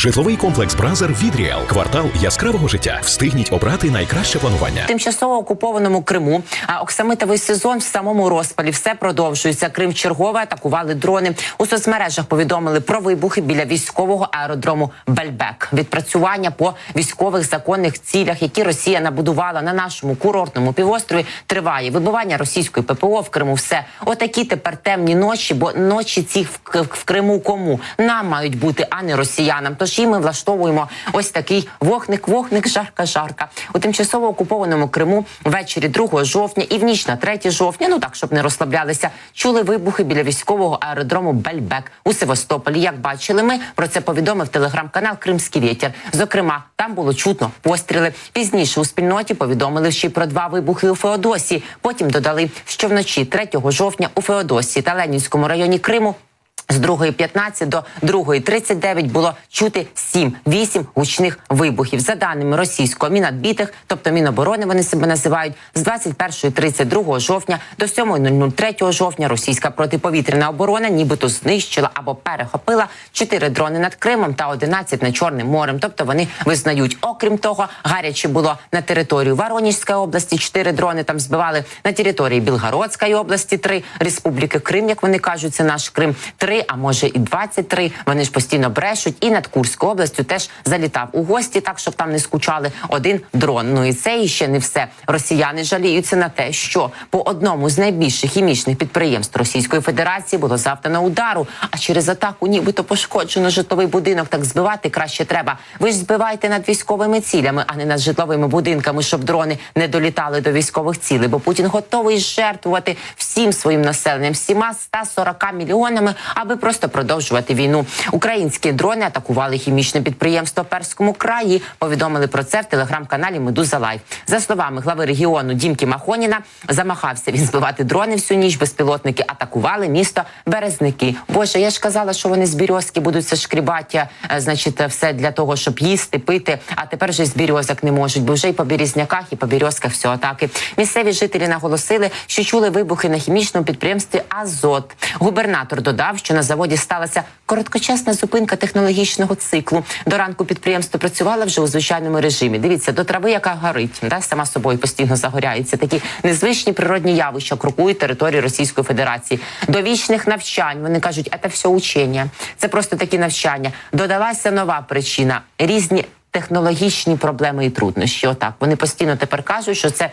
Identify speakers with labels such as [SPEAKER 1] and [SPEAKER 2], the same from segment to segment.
[SPEAKER 1] Житловий комплекс Бразер від Ріал. Квартал яскравого життя. Встигніть обрати найкраще планування.
[SPEAKER 2] тимчасово окупованому Криму. А оксамитовий сезон в самому розпалі все продовжується. Крим чергове атакували дрони. У соцмережах повідомили про вибухи біля військового аеродрому Бельбек. Відпрацювання по військових законних цілях, які Росія набудувала на нашому курортному півострові, триває. Вибивання російської ППО в Криму. Все отакі тепер темні ночі, бо ночі ці в Криму кому нам мають бути, а не росіянам. Тож і ми влаштовуємо ось такий вогник, вогник, жарка, жарка у тимчасово окупованому Криму ввечері 2 жовтня і в ніч на 3 жовтня. Ну так щоб не розслаблялися, чули вибухи біля військового аеродрому Бельбек у Севастополі. Як бачили, ми про це повідомив телеграм-канал Кримський вітер. Зокрема, там було чутно постріли. Пізніше у спільноті повідомили ще про два вибухи у Феодосії. Потім додали, що вночі 3 жовтня у Феодосії та Ленінському районі Криму. З 2.15 до 2.39 було чути 7-8 гучних вибухів. За даними російського мінадбитих, тобто Міноборони вони себе називають, з 21.32 жовтня до 7.03 жовтня російська протиповітряна оборона нібито знищила або перехопила 4 дрони над Кримом та 11 над Чорним морем. Тобто вони визнають. Окрім того, гаряче було на територію Воронежської області. 4 дрони там збивали на території Білгородської області. 3 республіки Крим, як вони кажуть, це наш Крим. 3, а може і 23. Вони ж постійно брешуть. І над Курською областю теж залітав у гості, так щоб там не скучали один дрон. Ну і це іще не все. Росіяни жаліються на те, що по одному з найбільших хімічних підприємств Російської Федерації було завдано удару. А через атаку, нібито пошкоджено житловий будинок. Так збивати краще треба. Ви ж збивайте над військовими цілями, а не над житловими будинками, щоб дрони не долітали до військових цілей. Бо Путін готовий жертвувати всім своїм населенням, всіма 140 мільйонами, аби просто продовжувати війну. Українські дрони атакували хімічне підприємство Перському краї. Повідомили про це в телеграм-каналі Медуза Лайв. За словами глави регіону Дімки Махоніна, замахався він збивати дрони всю ніч. Безпілотники атакували місто Березники. Боже, я ж казала, що вони з Бірьозки будуть це шкрібаття, е, значить, все для того, щоб їсти, пити. А тепер вже з Бірьозок не можуть, бо вже і по Березняках, і по Бірьозках все атаки. Місцеві жителі наголосили, що чули вибухи на хімічному підприємстві Азот. Губернатор додав, що на заводі сталася короткочасна зупинка технологічного циклу. До ранку підприємство працювало вже у звичайному режимі. Дивіться, до трави, яка горить, да, сама собою постійно загоряється. Такі незвичні природні явища крокують території Російської Федерації. До вічних навчань вони кажуть, це все учення. Це просто такі навчання. Додалася нова причина різні технологічні проблеми і труднощі. Отак вони постійно тепер кажуть, що це.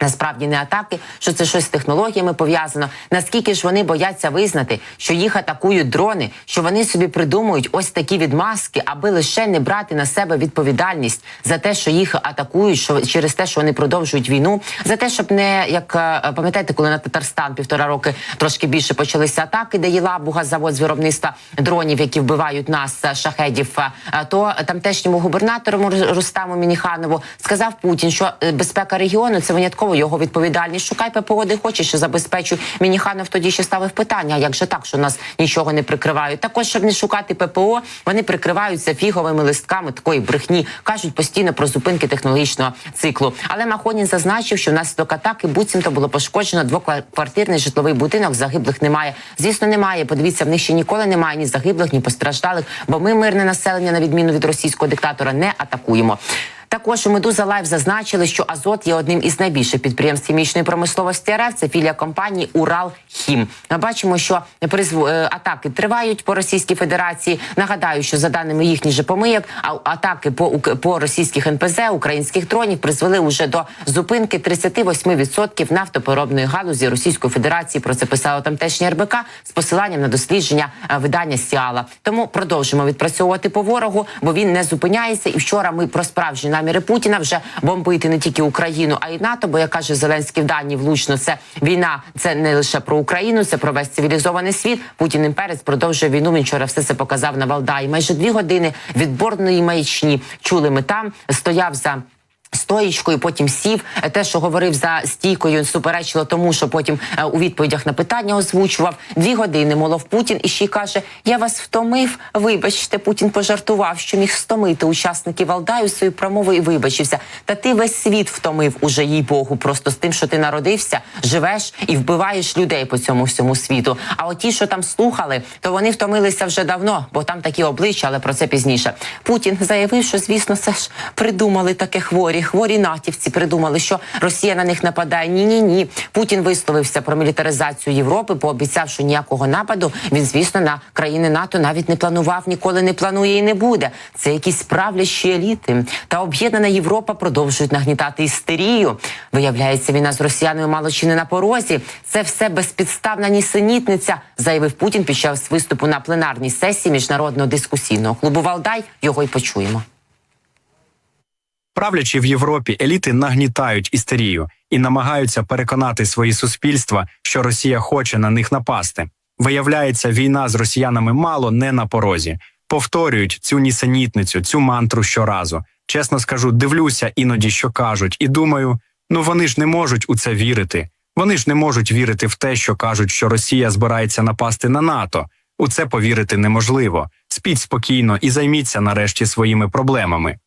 [SPEAKER 2] Насправді не атаки, що це щось з технологіями пов'язано. Наскільки ж вони бояться визнати, що їх атакують дрони, що вони собі придумують ось такі відмазки, аби лише не брати на себе відповідальність за те, що їх атакують, що через те, що вони продовжують війну, за те, щоб не як е, пам'ятаєте, коли на Татарстан півтора роки трошки більше почалися атаки, де є лабуга завод з виробництва дронів, які вбивають нас е, шахедів. е, То тамтешньому губернатору Ру- Рустаму Мініханову сказав Путін, що е, безпека регіону це винятково його відповідальність. Шукай ППО, де хочеш, що забезпечуй. Мініханов тоді ще ставив питання: як же так, що нас нічого не прикривають? Також щоб не шукати ППО, вони прикриваються фіговими листками такої брехні. кажуть постійно про зупинки технологічного циклу. Але Махонін зазначив, що внаслідок атаки буцімто було пошкоджено двоквартирний житловий будинок. Загиблих немає. Звісно, немає. Подивіться, в них ще ніколи немає ні загиблих, ні постраждалих. Бо ми мирне населення, на відміну від російського диктатора, не атакуємо. Також у Медуза Лайв зазначили, що Азот є одним із найбільших підприємств хімічної промисловості РФ. Це філія компанії Урал Хім. Бачимо, що е, атаки тривають по Російській Федерації. Нагадаю, що за даними їхніх же помийок, атаки по по російських НПЗ українських дронів призвели уже до зупинки 38% нафтопереробної галузі Російської Федерації. Про це писало тамтешнє РБК з посиланням на дослідження е, видання Сіала. Тому продовжимо відпрацьовувати по ворогу, бо він не зупиняється. І вчора ми про справжні наміри Путіна вже бомбити не тільки Україну, а й НАТО. Бо як каже Зеленський в дані влучно, це війна, це не лише про Україну, це про весь цивілізований світ. Путін імперець продовжує війну. Він вчора все це показав на Валдаї. Майже дві години відборної маячні чули ми там. Стояв за. Стоїчкою, потім сів. Е, Те, що говорив за стійкою, суперечило тому, що потім е, у відповідях на питання озвучував. Дві години молов Путін і ще й каже: Я вас втомив. Вибачте, Путін пожартував, що міг стомити учасників Валдаю свою промову і вибачився. Та ти весь світ втомив уже їй Богу, просто з тим, що ти народився, живеш і вбиваєш людей по цьому всьому світу. А от ті, що там слухали, то вони втомилися вже давно, бо там такі обличчя, але про це пізніше. Путін заявив, що звісно, це ж придумали таке хворі. Хворі натівці придумали, що Росія на них нападає. Ні, ні, ні. Путін висловився про мілітаризацію Європи, пообіцяв, що ніякого нападу він, звісно, на країни НАТО навіть не планував, ніколи не планує і не буде. Це якісь правлящі еліти. Та об'єднана Європа продовжують нагнітати істерію. Виявляється, війна з росіянами мало чи не на порозі. Це все безпідставна нісенітниця, заявив Путін під час виступу на пленарній сесії міжнародного дискусійного клубу Валдай. Його й почуємо.
[SPEAKER 3] Правлячи в Європі, еліти нагнітають істерію і намагаються переконати свої суспільства, що Росія хоче на них напасти. Виявляється, війна з росіянами мало не на порозі. Повторюють цю нісенітницю, цю мантру щоразу. Чесно скажу, дивлюся іноді, що кажуть, і думаю: ну вони ж не можуть у це вірити. Вони ж не можуть вірити в те, що кажуть, що Росія збирається напасти на НАТО. У це повірити неможливо. Спіть спокійно і займіться нарешті своїми проблемами.